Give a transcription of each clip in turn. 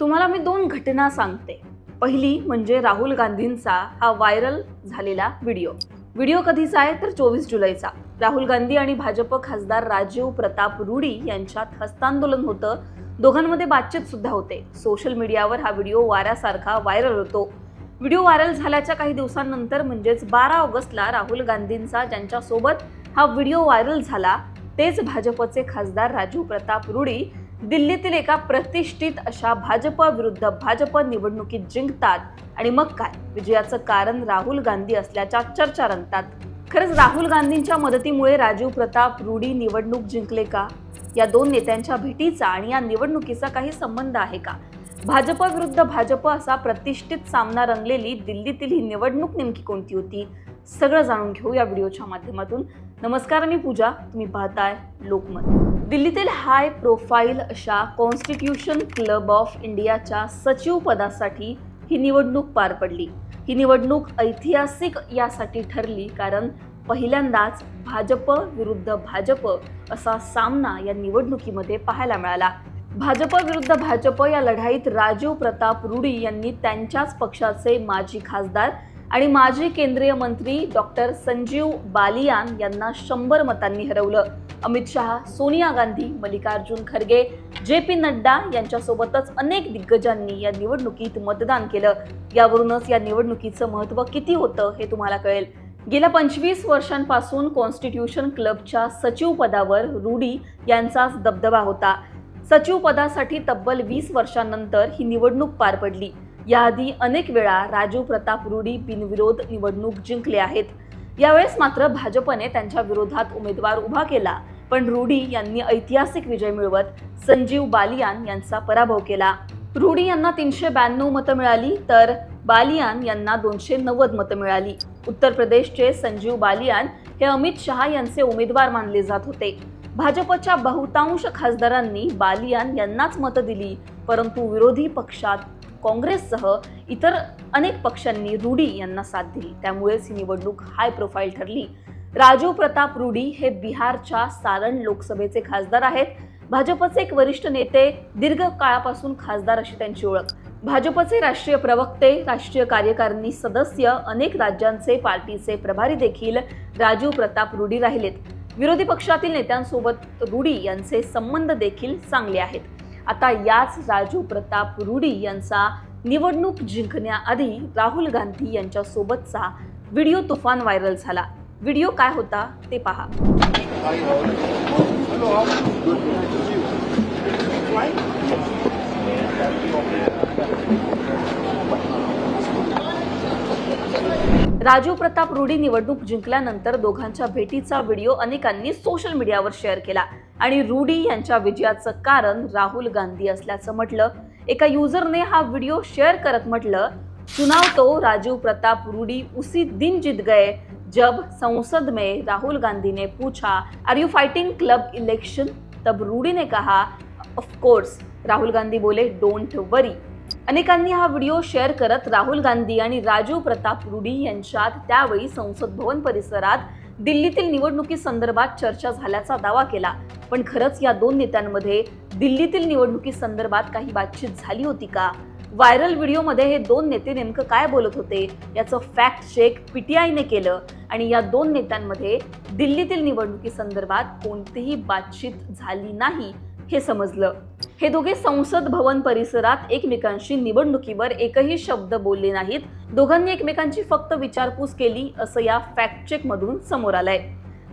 तुम्हाला मी दोन घटना सांगते. पहिली म्हणजे राहुल गांधींचा हा व्हायरल झालेला व्हिडिओ. व्हिडिओ कधीचा आहे तर चोवीस जुलैचा. राहुल गांधी आणि भाजप खासदार राजीव प्रताप रुडी यांच्यात हस्तांदोलन होतं. दोघांमध्ये बातचीत सुद्धा होते. सोशल मीडियावर हा व्हिडिओ वाऱ्यासारखा व्हायरल होतो. व्हिडिओ व्हायरल झाल्याच्या काही दिवसांनंतर म्हणजेच बारा ऑगस्टला राहुल गांधींचा ज्यांच्यासोबत हा व्हिडिओ व्हायरल झाला तेच भाजपचे खासदार राजीव प्रताप रुडी दिल्लीतील एका प्रतिष्ठित अशा भाजप विरुद्ध भाजप निवडणुकीत जिंकतात. आणि मग काय? विजयाचं कारण राहुल गांधी असल्याच्या चर्चा रंगतात खरंच राहुल गांधींच्या मदतीमुळे राजीव प्रताप रूढी निवडणूक जिंकले का? या दोन नेत्यांच्या भेटीचा आणि या निवडणुकीचा काही संबंध आहे का? भाजप विरुद्ध भाजप असा प्रतिष्ठित सामना रंगलेली दिल्लीतील ही निवडणूक नेमकी कोणती होती? सगळं जाणून घेऊ या व्हिडिओच्या माध्यमातून. नमस्कार मी पूजा. तुम्ही पाहताय लोकमत. दिल्लीतील हाय प्रोफाईल अशा कॉन्स्टिट्यूशन क्लब ऑफ इंडियाच्या सचिव पदासाठी ही निवडणूक पार पडली. ही निवडणूक ऐतिहासिक यासाठी ठरली कारण पहिल्यांदाच भाजप विरुद्ध भाजप असा सामना या निवडणुकीमध्ये पाहायला मिळाला. भाजप विरुद्ध भाजप या लढाईत राजीव प्रताप रुडी यांनी त्यांच्याच पक्षाचे माजी खासदार आणि माजी केंद्रीय मंत्री डॉक्टर संजीव बालियान यांना शंभर मतांनी हरवलं. अमित शहा सोनिया गांधी मल्लिकार्जुन खरगे जे पी नड्डा यांच्यासोबतच अनेक दिग्गजांनी या निवडणुकीत मतदान केलं. यावरूनच या निवडणुकीचं महत्त्व किती होतं हे तुम्हाला कळेल. गेल्या पंचवीस वर्षांपासून कॉन्स्टिट्यूशन क्लबच्या सचिवपदावर रूडी यांचाच दबदबा होता. सचिवपदासाठी तब्बल वीस वर्षांनंतर ही निवडणूक पार पडली. याआधी अनेक वेळा राजू प्रताप रुडी बिनविरोध निवडणूक जिंकले आहेत. यावेळेस मात्र भाजपने त्यांच्या विरोधात उमेदवार उभा केला पण रुडी यांनी ऐतिहासिक विजय मिळवत संजीव बालियान यांचा पराभव केला. रुडी यांना तीनशे ब्याण्णव मतं मिळाली तर बालियान यांना दोनशे नव्वद मतं मिळाली. उत्तर प्रदेशचे संजीव बालियान हे अमित शहा यांचे उमेदवार मानले जात होते. भाजपच्या बहुतांश खासदारांनी बालियान यांनाच मतं दिली परंतु विरोधी पक्षात काँग्रेससह इतर अनेक पक्षांनी रूडी यांना साथ दिली. त्यामुळेच ही निवडणूक हाय प्रोफाईल ठरली. राजीव प्रताप रूडी हे बिहारच्या सारण लोकसभेचे खासदार आहेत. भाजपचे एक वरिष्ठ नेते दीर्घ काळापासून खासदार अशी त्यांची ओळख. भाजपचे राष्ट्रीय प्रवक्ते राष्ट्रीय कार्यकारिणी सदस्य अनेक राज्यांचे पार्टीचे प्रभारी देखील राजीव प्रताप रूडी राहिलेत. विरोधी पक्षातील नेत्यांसोबत रूडी यांचे संबंध देखील चांगले आहेत. आता याच राजू प्रताप रुडी यांचा निवडणूक जिंकण्याआधी राहुल गांधी यांच्यासोबतचा व्हिडिओ तुफान व्हायरल झाला. व्हिडिओ काय होता ते पहा. राजीव प्रताप रूढी निवडणूक जिंकल्यानंतर दोघांच्या भेटीचा व्हिडिओ अनेकांनी सोशल मीडियावर शेअर केला. आणि रूडी यांच्या विजयाचं कारण राहुल गांधी असल्याचं म्हटलं. एका युजरने हा व्हिडिओ शेअर करत म्हटलं चुनाव तो राजीव प्रताप रूडी उसी दिन जीत गए जब संसद में राहुल गांधी ने पूछा are you fighting club election तब रूडी ने कहा ऑफ कोर्स राहुल गांधी बोले डोंट वरी अनेकांनी हा व्हिडिओ शेअर करत राहुल गांधी आणि राजीव प्रताप रुडी यांच्यात त्यावेळी संसद भवन परिसरात दिल्लीतील निवडणुकीसंदर्भात चर्चा झाल्याचा दावा केला. पण खरंच या दोन नेत्यांमध्ये दिल्लीतील निवडणुकीसंदर्भात काही बातचीत झाली होती का? व्हायरल व्हिडिओमध्ये हे दोन नेते नेमकं काय बोलत होते? याचं फॅक्ट चेक पीटीआयने केलं. आणि या दोन नेत्यांमध्ये दिल्लीतील निवडणुकीसंदर्भात कोणतीही बातचीत झाली नाही. हे समजलं. हे दोघे संसद भवन परिसरात एकमेकांशी निवडणुकीवर एकही शब्द बोलले नाहीत. दोघांनी एकमेकांची फक्त विचारपूस केली असं या फॅक्ट चेक मधून समोर आलंय.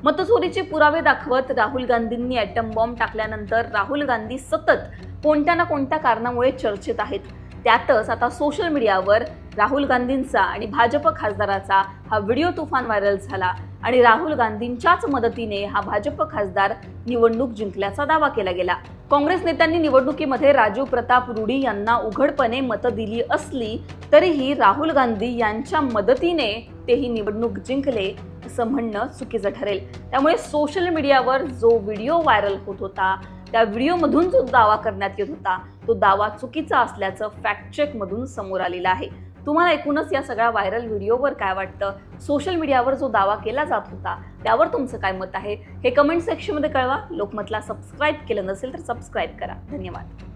मतचोरीचे पुरावे दाखवत राहुल गांधींनी ॲटम बॉम्ब टाकल्यानंतर राहुल गांधी सतत कोणत्या ना कोणत्या कारणामुळे चर्चेत आहेत. त्यातच आता सोशल मीडियावर राहुल गांधींचा आणि भाजप खासदाराचा हा व्हिडिओ तुफान व्हायरल झाला. आणि राहुल गांधींच्याच मदतीने हा भाजप खासदार निवडणूक जिंकल्याचा दावा केला गेला. काँग्रेस नेत्यांनी निवडणुकीमध्ये राजीव प्रताप रुडी यांना उघडपणे मतं दिली असली तरीही राहुल गांधी यांच्या मदतीने ते ही निवडणूक जिंकले असं म्हणणं चुकीचं ठरेल. त्यामुळे सोशल मीडियावर जो व्हिडिओ व्हायरल होत होता त्या व्हिडिओमधून जो दावा करण्यात येत होता तो दावा चुकीचा असल्याचं फॅक्ट चेकमधून समोर आलेला आहे. तुम्हाला एकूणच या सगळ्या व्हायरल व्हिडिओवर काय वाटतं? सोशल मीडियावर जो दावा केला जात होता त्यावर तुमचं काय मत आहे? हे कमेंट सेक्शनमध्ये कळवा. लोकमतला सबस्क्राईब केलं नसेल तर सबस्क्राईब करा. धन्यवाद.